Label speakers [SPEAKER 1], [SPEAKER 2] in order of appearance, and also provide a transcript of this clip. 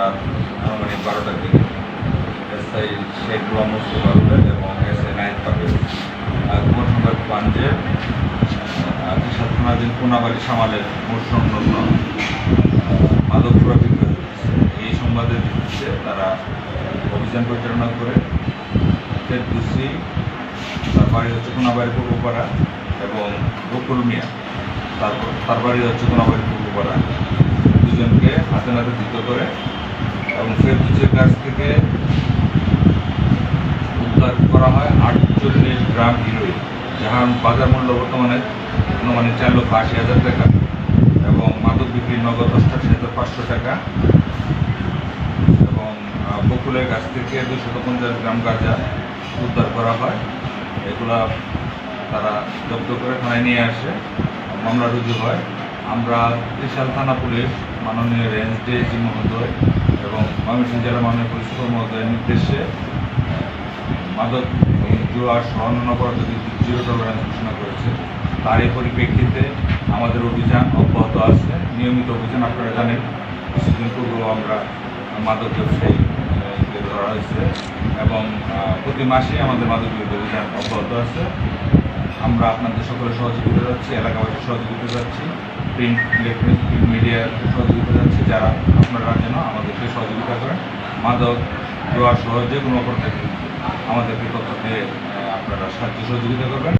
[SPEAKER 1] রাত আনুমানিক বারোটার দিকে। এসআই শেখ মুস্তফা এবং নাইট পাকের গোপন সংবাদ পান যে আকিশাল থানাধীন কোনাবাড়ি সামালের মোট সংলগ্ন মাদক বিক্রয় এই সংবাদের ভিত্তিতে তারা অভিযান পরিচালনা করে। ফেরদুসি তার বাড়ি হচ্ছে কোনাবাড়ি পূর্বপাড়া এবং বকুল মিয়া তারপর তার বাড়ি হচ্ছে কোনাবাড়ি পূর্বপাড়া। দুজনকে হাতে নাতে ধৃত করে এবং ফেরদুসির কাছ থেকে উদ্ধার করা হয় আটচল্লিশ গ্রাম হিরোইন, যাহার বাজার মূল্য বর্তমানে অনুমানিক চার লক্ষ আশি হাজার টাকা এবং মাদক বিক্রি নগদ অষ্টাশি হাজার পাঁচশো টাকা। এবং বকুলের কাছ থেকে দুশত পঞ্চাশ গ্রাম গাঁজা উদ্ধার করা হয়। এগুলা তারা জব্দ করে থানায় নিয়ে আসে। মামলা রুজু হয়। আমরা ত্রিশাল থানা পুলিশ, মাননীয় রেঞ্জ ডিএসি মহোদয় এবং ময়মনসিংহ জেলা মাননীয় পুলিশ মহোদয়ের নির্দেশে মাদক জুয়া সহ অন্যান্য অপরাধী জিরো টলারেন্স ঘোষণা করেছে, তারই পরিপ্রেক্ষিতে আমাদের অভিযান অব্যাহত আছে। নিয়মিত অভিযান আপনারা জানেন, কিছুদিন পূর্বেও আমরা মাদক ব্যবসায়ী ধরা হয়েছে এবং প্রতি মাসে আমাদের মাদক বিরোধী অভিযান অব্যাহত আছে। আমরা আপনাদের সকলের সহযোগিতা যাচ্ছি এলাকাবাসীর সহযোগিতা যাচ্ছি প্রিন্ট ইলেকট্রনিক মিডিয়ার সহযোগিতা যাচ্ছে, যারা আপনারা যেন আমাদেরকে সহযোগিতা করেন। মাদক দেওয়ার সহ যে কোনো বিরুদ্ধে আমাদেরকে তথ্য দিয়ে আপনারা সাহায্য সহযোগিতা করবেন।